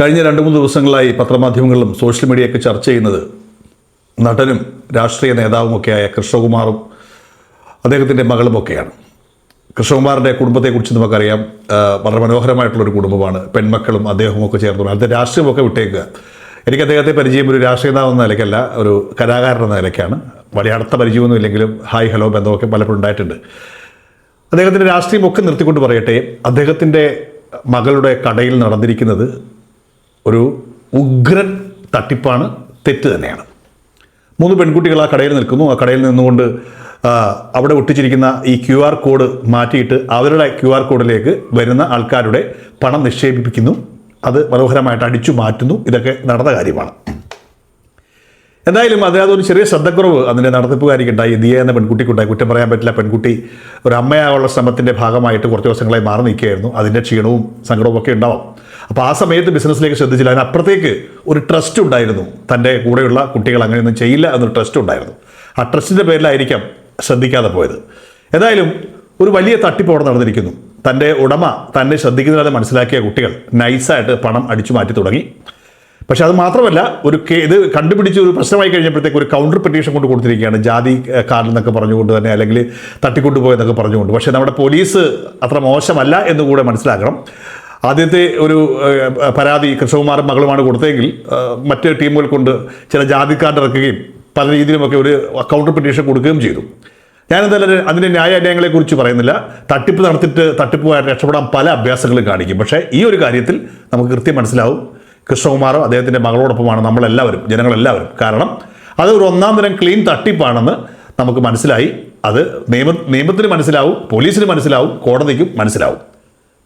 കഴിഞ്ഞ രണ്ട് മൂന്ന് ദിവസങ്ങളായി പത്രമാധ്യമങ്ങളിലും സോഷ്യൽ മീഡിയയൊക്കെ ചർച്ച ചെയ്യുന്നത് നടനും രാഷ്ട്രീയ നേതാവുമൊക്കെയായ കൃഷ്ണകുമാറും അദ്ദേഹത്തിന്റെ മകളുമൊക്കെയാണ്. കൃഷ്ണകുമാറിന്റെ കുടുംബത്തെക്കുറിച്ച് നമുക്കറിയാം. വളരെ മനോഹരമായിട്ടുള്ളൊരു കുടുംബമാണ്. പെൺമക്കളും അദ്ദേഹമൊക്കെ ചേർന്നു അടുത്ത രാഷ്ട്രീയമൊക്കെ വിട്ടേക്കുക. എനിക്ക് അദ്ദേഹത്തെ പരിചയം ഒരു രാഷ്ട്രീയ നേതാവെന്ന നിലയ്ക്കല്ല ഒരു കലാകാരൻ എന്ന നിലയ്ക്കാണ്. വലിയ അടുത്ത പരിചയമൊന്നും ഇല്ലെങ്കിലും ഹായ് ഹലോ ബന്ധമൊക്കെ പലപ്പോഴും ഉണ്ടായിട്ടുണ്ട്. അദ്ദേഹത്തിന്റെ രാഷ്ട്രീയമൊക്കെ നിർത്തിക്കൊണ്ട് പറയട്ടെ അദ്ദേഹത്തിന്റെ മകളുടെ കടയിൽ നടന്നിരിക്കുന്നത് ഒരു ഉഗ്രൻ തട്ടിപ്പാണ് തെറ്റ് തന്നെയാണ്. മൂന്ന് പെൺകുട്ടികൾ ആ കടയിൽ നിൽക്കുന്നു. ആ കടയിൽ നിന്നുകൊണ്ട് അവിടെ ഒട്ടിച്ചിരിക്കുന്ന ഈ ക്യു ആർ കോഡ് മാറ്റിയിട്ട് അവരുടെ ക്യു ആർ കോഡിലേക്ക് വരുന്ന ആൾക്കാരുടെ പണം നിക്ഷേപിപ്പിക്കുന്നു. അത് മനോഹരമായിട്ട് അടിച്ചു മാറ്റുന്നു. ഇതൊക്കെ നടന്ന കാര്യമാണ്. എന്തായാലും അതിനകത്ത് ഒരു ചെറിയ ശ്രദ്ധക്കുറവ് അതിന്റെ നടത്തിപ്പുകാരിക്ക് ഉണ്ടായി ദിയ എന്ന പെൺകുട്ടിക്കുണ്ടായി. കുറ്റം പറയാൻ പറ്റില്ല. പെൺകുട്ടി ഒരു അമ്മയായുള്ള ശ്രമത്തിന്റെ ഭാഗമായിട്ട് കുറച്ച് ദിവസങ്ങളായി മാറി നിൽക്കുകയായിരുന്നു. അതിന്റെ ക്ഷീണവും സങ്കടവും ഒക്കെ ഉണ്ടാവും. അപ്പോൾ ആ സമയത്ത് ബിസിനസ്സിലേക്ക് ശ്രദ്ധിച്ചില്ല. അതിനപ്പുറത്തേക്ക് ഒരു ട്രസ്റ്റ് ഉണ്ടായിരുന്നു. തന്റെ കൂടെയുള്ള കുട്ടികൾ അങ്ങനെയൊന്നും ചെയ്യില്ല എന്നൊരു ട്രസ്റ്റ് ഉണ്ടായിരുന്നു. ആ ട്രസ്റ്റിന്റെ പേരിലായിരിക്കാം ശ്രദ്ധിക്കാതെ പോയത്. ഏതായാലും ഒരു വലിയ തട്ടിപ്പ് അവിടെ നടന്നിരിക്കുന്നു. തന്റെ ഉടമ തന്നെ ശ്രദ്ധിക്കുന്നതിനെ മനസ്സിലാക്കിയ കുട്ടികൾ നൈസായിട്ട് പണം അടിച്ചു മാറ്റി തുടങ്ങി. പക്ഷെ അത് മാത്രമല്ല ഒരു ഇത് കണ്ടുപിടിച്ച് ഒരു പ്രശ്നമായി കഴിഞ്ഞപ്പോഴത്തേക്ക് ഒരു കൗണ്ടർ പെറ്റീഷൻ കൊണ്ട് കൊടുത്തിരിക്കുകയാണ്. ജാതി കാർഡ് എന്നൊക്കെ പറഞ്ഞുകൊണ്ട് തന്നെ അല്ലെങ്കിൽ തട്ടിക്കൊണ്ടുപോയെന്നൊക്കെ പറഞ്ഞുകൊണ്ട്. പക്ഷേ നമ്മുടെ പോലീസ് അത്ര മോശമല്ല എന്നുകൂടെ മനസ്സിലാക്കണം. ആദ്യത്തെ ഒരു പരാതി കൃഷ്ണകുമാറും മകളുമാണ് കൊടുത്തതെങ്കിൽ മറ്റ് ടീമുകൾ കൊണ്ട് ചില ജാതിക്കാർഡ് കാർഡ് ഇറക്കുകയും പല രീതിയിലുമൊക്കെ ഒരു കൗണ്ടർ പെറ്റീഷൻ കൊടുക്കുകയും ചെയ്തു. ഞാനെന്തായാലും അതിന്റെ ന്യായാന്യായങ്ങളെ കുറിച്ച് പറയുന്നില്ല. തട്ടിപ്പ് നടത്തിയിട്ട് തട്ടിപ്പുമായിട്ട് രക്ഷപ്പെടാൻ പല അഭ്യാസങ്ങളും കാണിക്കും. പക്ഷേ ഈ ഒരു കാര്യത്തിൽ നമുക്ക് കൃത്യം മനസ്സിലാവും. കൃഷ്ണകുമാറും അദ്ദേഹത്തിന്റെ മകളോടൊപ്പമാണ് നമ്മളെല്ലാവരും ജനങ്ങളെല്ലാവരും. കാരണം അത് ഒരു ഒന്നാം തരം ക്ലീൻ തട്ടിപ്പാണെന്ന് നമുക്ക് മനസ്സിലായി. അത് നിയമ നിയമത്തിന് മനസ്സിലാവും പോലീസിന് മനസ്സിലാവും കോടതിക്കും മനസ്സിലാവും.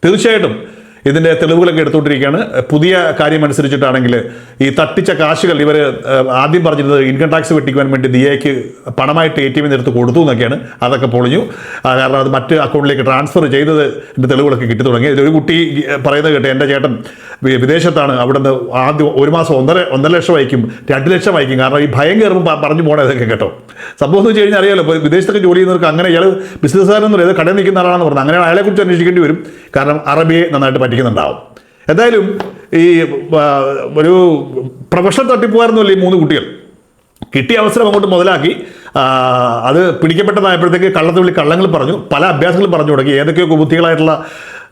തീർച്ചയായിട്ടും ഇതിന്റെ തെളിവുകളൊക്കെ എടുത്തുകൊണ്ടിരിക്കുകയാണ്. പുതിയ കാര്യം അനുസരിച്ചിട്ടാണെങ്കിൽ ഈ തട്ടിച്ച കാശുകൾ ഇവർ ആദ്യം പറഞ്ഞിരുന്നത് ഇൻകം ടാക്സ് വെട്ടിക്കുവാൻ വേണ്ടി ദിയയ്ക്ക് പണമായിട്ട് എ ടി എമ്മിൽ എടുത്ത് കൊടുത്തു എന്നൊക്കെയാണ്. അതൊക്കെ പൊളിഞ്ഞു. കാരണം അത് മറ്റ് അക്കൗണ്ടിലേക്ക് ട്രാൻസ്ഫർ ചെയ്തത് എന്റെ തെളിവുകളൊക്കെ കിട്ടി തുടങ്ങി. ഒരു കുട്ടി പറയുന്നത് കേട്ടെ എന്റെ ചേട്ടൻ വിദേശത്താണ്. അവിടെ നിന്ന് ആദ്യം ഒരു മാസം ഒന്നര ഒന്നര ലക്ഷം അയക്കും രണ്ട് ലക്ഷം അയക്കും. കാരണം ഈ ഭയം കയറുമ്പോൾ പറഞ്ഞു പോകണേ ഇതൊക്കെ കേട്ടോ. സംഭവം എന്ന് വെച്ച് കഴിഞ്ഞാൽ അറിയാലോ ഇപ്പോൾ വിദേശത്തൊക്കെ ജോലി ചെയ്യുന്നവർക്ക് അങ്ങനെ ഇയാൾ ബിസിനസ്സുകാരെന്ന് പറയുന്നത് കടയിൽ നിൽക്കുന്ന ആളാണെന്ന് പറഞ്ഞത് അങ്ങനെ അയാളെ കുറിച്ച് അന്വേഷിക്കേണ്ടി വരും. കാരണം അറബിയെ നന്നായിട്ട് പറ്റിക്കുന്നുണ്ടാവും എന്തായാലും ഈ ഒരു പ്രൊഫഷണൽ തട്ടിപ്പുകാരെന്നല്ലേ ഈ മൂന്ന് കുട്ടികൾ. കിട്ടിയ അവസരം അങ്ങോട്ട് മുതലാക്കി അത് പിടിക്കപ്പെട്ടതായപ്പോഴത്തേക്ക് കള്ളത്തുള്ളി കള്ളങ്ങൾ പറഞ്ഞു പല അഭ്യാസങ്ങളും പറഞ്ഞു തുടങ്ങി ഏതൊക്കെയോ കുബുദ്ധികളായിട്ടുള്ള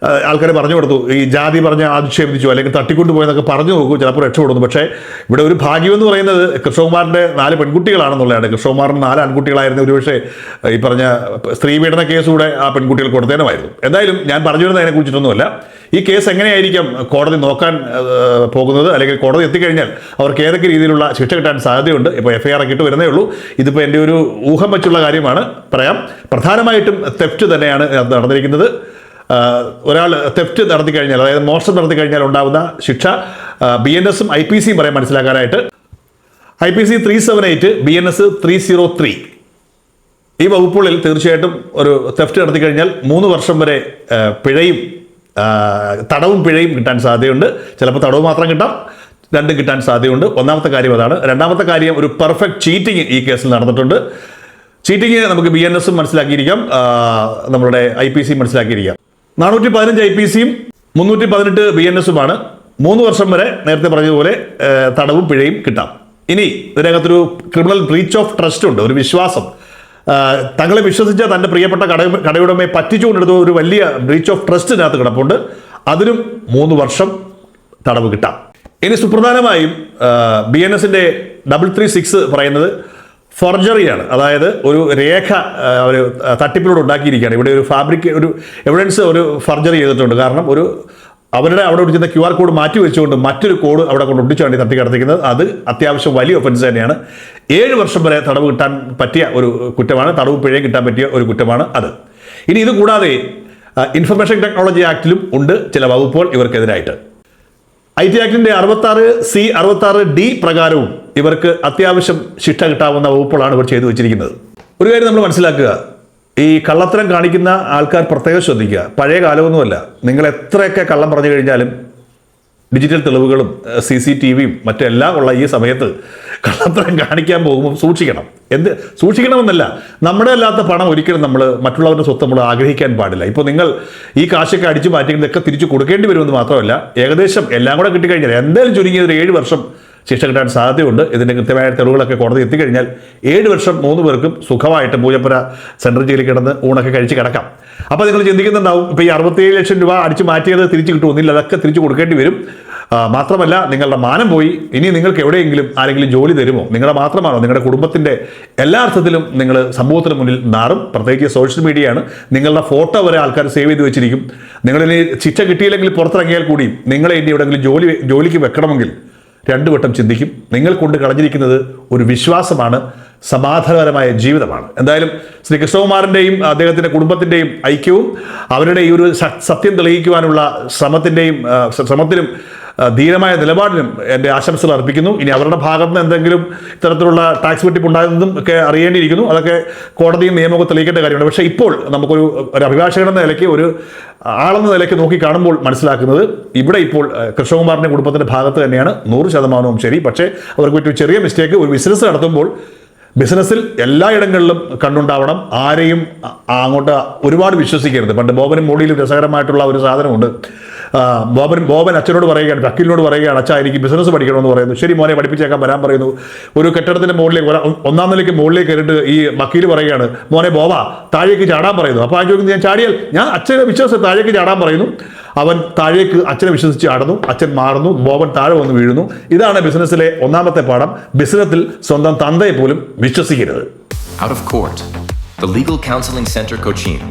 ആൾക്കാർ പറഞ്ഞു കൊടുത്തു. ഈ ജാതി പറഞ്ഞ് ആക്ഷേപിച്ചു അല്ലെങ്കിൽ തട്ടിക്കൊണ്ടു പോയെന്നൊക്കെ പറഞ്ഞു നോക്കൂ ചിലപ്പോൾ രക്ഷപ്പെടുന്നു. പക്ഷേ ഇവിടെ ഒരു ഭാഗ്യം എന്ന് പറയുന്നത് കൃഷ്ണകുമാറിന്റെ നാല് പെൺകുട്ടികളാണെന്നുള്ളതാണ്. കൃഷ്ണകുമാറിന് നാല് ആൺകുട്ടികളായിരുന്നു. ഒരുപക്ഷെ ഈ പറഞ്ഞ സ്ത്രീപീഡന കേസ് കൂടെ ആ പെൺകുട്ടികൾ കൊടുത്തേനുമായിരുന്നു. എന്തായാലും ഞാൻ പറഞ്ഞു വരുന്നതിനെ കുറിച്ചിട്ടൊന്നുമല്ല. ഈ കേസ് എങ്ങനെയായിരിക്കും കോടതി നോക്കാൻ പോകുന്നത്? അല്ലെങ്കിൽ കോടതി എത്തിക്കഴിഞ്ഞാൽ അവർക്ക് ഏതൊക്കെ രീതിയിലുള്ള ശിക്ഷ കിട്ടാൻ സാധ്യതയുണ്ട്? ഇപ്പോൾ എഫ് ഐ ആർ ഇട്ട് വരുന്നേ ഉള്ളൂ. ഇതിപ്പോൾ എന്റെ ഒരു ഊഹം വെച്ചുള്ള കാര്യമാണ്. പറയാം. പ്രധാനമായിട്ടും തെഫ്റ്റ് തന്നെയാണ് നടന്നിരിക്കുന്നത്. ഒരാൾ തെഫ്റ്റ് നടത്തി കഴിഞ്ഞാൽ അതായത് മോഷണം നടത്തി കഴിഞ്ഞാൽ ഉണ്ടാകുന്ന ശിക്ഷ ബി എൻ എസും ഐ പി സിയും പറയാൻ മനസ്സിലാക്കാനായിട്ട്. I P C three seven eight B N S three zero three ഈ വകുപ്പുകളിൽ തീർച്ചയായിട്ടും ഒരു തെഫ്റ്റ് നടത്തി കഴിഞ്ഞാൽ മൂന്ന് വർഷം വരെ പിഴയും തടവും പിഴയും കിട്ടാൻ സാധ്യതയുണ്ട്. ചിലപ്പോൾ തടവ് മാത്രം കിട്ടാം രണ്ടും കിട്ടാൻ സാധ്യതയുണ്ട്. ഒന്നാമത്തെ കാര്യം അതാണ്. രണ്ടാമത്തെ കാര്യം ഒരു പെർഫെക്റ്റ് ചീറ്റിംഗ് ഈ കേസിൽ നടന്നിട്ടുണ്ട്. ചീറ്റിംഗ് നമുക്ക് ബി എൻ എസും മനസ്സിലാക്കിയിരിക്കാം നമ്മുടെ ഐ പി സി മനസ്സിലാക്കിയിരിക്കാം. നാനൂറ്റി പതിനഞ്ച് ഐ പി സിയും മുന്നൂറ്റി പതിനെട്ട് ബി എൻ എസുമാണ്. മൂന്ന് വർഷം വരെ നേരത്തെ പറഞ്ഞതുപോലെ തടവും പിഴയും കിട്ടാം. ഇനി ഇതിനകത്തൊരു ക്രിമിനൽ ബ്രീച്ച് ഓഫ് ട്രസ്റ്റ് ഉണ്ട് ഒരു വിശ്വാസം. തങ്ങളെ വിശ്വസിച്ച തന്റെ പ്രിയപ്പെട്ട കട കടയുടമയെ പറ്റിച്ചുകൊണ്ടെടുത്ത ഒരു വലിയ ബ്രീച്ച് ഓഫ് ട്രസ്റ്റിനകത്ത് കിടപ്പുണ്ട്. അതിനും മൂന്ന് വർഷം തടവ് കിട്ടാം. ഇനി സുപ്രധാനമായും ബി എൻ എസിന്റെ ഡബിൾ ത്രീ സിക്സ് പറയുന്നത് ഫോർജറിയാണ് അതായത് ഒരു രേഖ അവർ തട്ടിപ്പിലൂടെ ഉണ്ടാക്കിയിരിക്കുകയാണ്. ഇവിടെ ഒരു ഫാബ്രിക് ഒരു എവിഡൻസ് ഒരു ഫർജറി ചെയ്തിട്ടുണ്ട്. കാരണം ഒരു അവരുടെ അവിടെ ഒടിച്ചിരുന്ന ക്യു ആർ കോഡ് മാറ്റി വെച്ചുകൊണ്ട് മറ്റൊരു കോഡ് അവിടെ കൊണ്ട് ഒട്ടിച്ചാണ് ഈ തട്ടിക്കടത്തിക്കുന്നത് അത് അത്യാവശ്യം വലിയ ഒഫൻസ് തന്നെയാണ്. ഏഴ് വർഷം വരെ തടവ് കിട്ടാൻ പറ്റിയ ഒരു കുറ്റമാണ്. തടവ് പിഴയും കിട്ടാൻ പറ്റിയ ഒരു കുറ്റമാണ് അത്. ഇനി ഇത് കൂടാതെ ഇൻഫർമേഷൻ ടെക്നോളജി ആക്ടിലും ഉണ്ട് ചില വകുപ്പുകൾ ഇവർക്കെതിരായിട്ട്. ഐ ടി ആക്ടിന്റെ അറുപത്താറ് സി അറുപത്താറ് ഡി പ്രകാരവും ഇവർക്ക് അത്യാവശ്യം ശിക്ഷ കിട്ടാവുന്ന വകുപ്പുകളാണ് ഇവർ ചെയ്തു വെച്ചിരിക്കുന്നത്. ഒരു കാര്യം നമ്മൾ മനസ്സിലാക്കുക. ഈ കള്ളത്തരം കാണിക്കുന്ന ആൾക്കാർ പ്രത്യേകം ശ്രദ്ധിക്കുക. പഴയ കാലമൊന്നുമല്ല. നിങ്ങൾ എത്രയൊക്കെ കള്ളം പറഞ്ഞു കഴിഞ്ഞാലും ഡിജിറ്റൽ തെളിവുകളും സി സി ടി വിയും മറ്റെല്ലാം ഉള്ള ഈ സമയത്ത് കള്ളത്തരം കാണിക്കാൻ പോകുമ്പോൾ സൂക്ഷിക്കണം. എന്ത്? സൂക്ഷിക്കണമെന്നല്ല. നമ്മുടെ അല്ലാത്ത പണം ഒരിക്കലും നമ്മൾ മറ്റുള്ളവരുടെ സ്വത്ത് നമ്മൾ ആഗ്രഹിക്കാൻ പാടില്ല. ഇപ്പോൾ നിങ്ങൾ ഈ കാശൊക്കെ അടിച്ചു മാറ്റിയതൊക്കെ തിരിച്ചു കൊടുക്കേണ്ടി വരുമെന്ന് മാത്രമല്ല ഏകദേശം എല്ലാം കൂടെ കിട്ടിക്കഴിഞ്ഞാൽ എന്തായാലും ചുരുങ്ങിയത് ഏഴ് വർഷം ശിക്ഷ കിട്ടാൻ സാധ്യതയുണ്ട്. ഇതിന്റെ കൃത്യമായ തെളിവുകളൊക്കെ കോടതി എത്തിക്കഴിഞ്ഞാൽ ഏഴ് വർഷം മൂന്ന് പേർക്കും സുഖമായിട്ട് പൂജപ്പുര സെൻട്രൽ ജയിലിൽ കിടന്ന് ഊണൊക്കെ കഴിച്ച് കിടക്കാം. അപ്പോൾ നിങ്ങൾ ചിന്തിക്കുന്നുണ്ടാവും ഇപ്പോൾ ഈ അറുപത്തേഴ് ലക്ഷം രൂപ അടിച്ച് മാറ്റിയത് തിരിച്ചു കിട്ടുമെന്നില്ല അതൊക്കെ തിരിച്ചു കൊടുക്കേണ്ടി വരും. മാത്രമല്ല നിങ്ങളുടെ മാനം പോയി ഇനി നിങ്ങൾക്ക് എവിടെയെങ്കിലും ആരെങ്കിലും ജോലി തരുമോ? നിങ്ങളുടെ മാത്രമാണോ? നിങ്ങളുടെ കുടുംബത്തിന്റെ എല്ലാ അർത്ഥത്തിലും നിങ്ങൾ സമൂഹത്തിന് മുന്നിൽ നാറും. പ്രത്യേകിച്ച് സോഷ്യൽ മീഡിയയാണ്. നിങ്ങളുടെ ഫോട്ടോ വരെ ആൾക്കാർ സേവ് ചെയ്ത് വെച്ചിരിക്കും. നിങ്ങളിനി ശിക്ഷ കിട്ടിയില്ലെങ്കിൽ പുറത്തിറങ്ങിയാൽ കൂടി നിങ്ങളെ ഇനി എവിടെയെങ്കിലും ജോലി ജോലിക്ക് വെക്കണമെങ്കിൽ രണ്ടു വട്ടം ചിന്തിക്കും. നിങ്ങൾ കൊണ്ട് കളഞ്ഞിരിക്കുന്നത് ഒരു വിശ്വാസമാണ് സമാധാനപരമായ ജീവിതമാണ്. എന്തായാലും ശ്രീ കൃഷ്ണകുമാറിന്റെയും അദ്ദേഹത്തിന്റെ കുടുംബത്തിന്റെയും ഐക്യവും അവരുടെ ഈ ഒരു സത്യം തെളിയിക്കുവാനുള്ള ശ്രമത്തിന്റെയും ശ്രമത്തിനും ധീരമായ നിലപാടിനും എന്റെ ആശംസകൾ അർപ്പിക്കുന്നു. ഇനി അവരുടെ ഭാഗത്ത് നിന്ന് എന്തെങ്കിലും ഇത്തരത്തിലുള്ള ടാക്സ് വെട്ടിപ്പ് ഉണ്ടായതെന്നും ഒക്കെ അറിയേണ്ടിയിരിക്കുന്നു. അതൊക്കെ കോടതിയും നിയമമൊക്കെ തെളിയിക്കേണ്ട കാര്യമാണ്. പക്ഷേ ഇപ്പോൾ നമുക്കൊരു ഒരു അഭിഭാഷകൻ എന്ന നിലയ്ക്ക് ഒരു ആളെന്ന നിലയ്ക്ക് നോക്കി കാണുമ്പോൾ മനസ്സിലാക്കുന്നത് ഇവിടെ ഇപ്പോൾ കൃഷ്ണകുമാറിന്റെ കുടുംബത്തിന്റെ ഭാഗത്ത് തന്നെയാണ്. നൂറ് ശതമാനവും ശരി. പക്ഷേ അവർക്ക് പറ്റിയ ചെറിയ മിസ്റ്റേക്ക് ഒരു ബിസിനസ് നടത്തുമ്പോൾ ബിസിനസ്സിൽ എല്ലായിടങ്ങളിലും കണ്ണുണ്ടാവണം. ആരെയും അങ്ങോട്ട് ഒരുപാട് വിശ്വസിക്കരുത്. പണ്ട് ബോബനും മോഡിയിലും രസകരമായിട്ടുള്ള ഒരു സാധനമുണ്ട്. ബോബൻ ബോബൻ അച്ഛനോട് പറയുകയാണ് വക്കീലിനോട് പറയുകയാണ് അച്ഛാ എനിക്ക് ബിസിനസ് പഠിക്കണമെന്ന് പറയുന്നു. ശരി മോനെ പഠിപ്പിച്ചേക്കാൻ വരാൻ പറയുന്നു. ഒരു കെട്ടിടത്തിന്റെ മുകളിലേക്ക് ഒന്നാം നിലയ്ക്ക് മുകളിലേക്ക് കയറിയിട്ട് ഈ വക്കീൽ പറയുകയാണ് മോനെ ബോബ താഴേക്ക് ചാടാൻ പറയുന്നു. അപ്പോൾ ആ ചോദിക്കുന്നത് ഞാൻ ചാടിയാൽ ഞാൻ അച്ഛനെ വിശ്വസിച്ച് താഴേക്ക് ചാടാൻ പറയുന്നു. അവൻ താഴേക്ക് അച്ഛനെ വിശ്വസിച്ച് ചാടുന്നു അച്ഛൻ മാറുന്നു ബോബൻ താഴെ വന്ന് വീഴുന്നു. ഇതാണ് ബിസിനസ്സിലെ ഒന്നാമത്തെ പാഠം. ബിസിനസ്സിൽ സ്വന്തം തന്തയെ പോലും വിശ്വസിക്കരുത്. Out of Court, the Legal Counseling Center Cochin.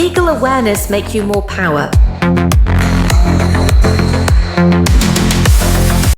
Legal awareness make you more power.